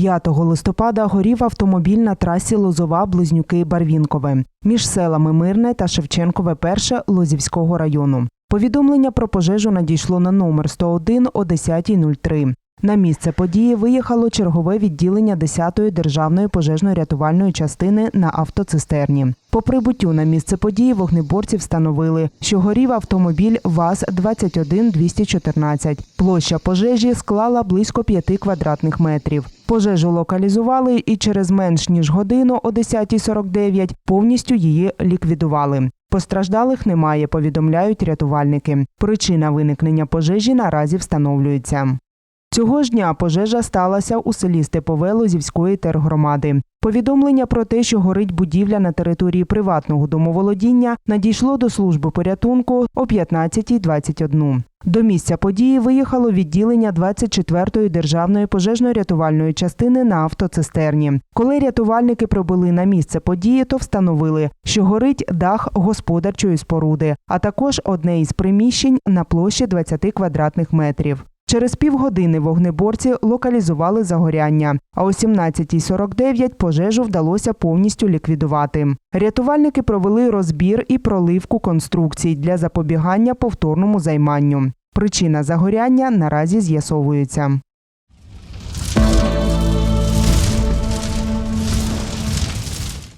5 листопада горів автомобіль на трасі Лозова Близнюки Барвінкове між селами Мирне та Шевченкове перше Лозівського району. Повідомлення про пожежу надійшло на номер 101 о 10.03. На місце події виїхало чергове відділення 10-ї державної пожежно-рятувальної частини на автоцистерні. По прибуттю на місце події вогнеборці встановили, що горів автомобіль ВАЗ-21214. Площа пожежі склала близько 5 квадратних метрів. Пожежу локалізували і через менш ніж годину о 10.49 повністю її ліквідували. Постраждалих немає, повідомляють рятувальники. Причина виникнення пожежі наразі встановлюється. Цього ж дня пожежа сталася у селі Степове Лозівської тергромади. Повідомлення про те, що горить будівля на території приватного домоволодіння, надійшло до служби порятунку о 15.21. До місця події виїхало відділення 24-ї державної пожежно-рятувальної частини на автоцистерні. Коли рятувальники прибули на місце події, то встановили, що горить дах господарчої споруди, а також одне із приміщень на площі 20 квадратних метрів. Через півгодини вогнеборці локалізували загоряння, а о 17.49 пожежу вдалося повністю ліквідувати. Рятувальники провели розбір і проливку конструкцій для запобігання повторному займанню. Причина загоряння наразі з'ясовується.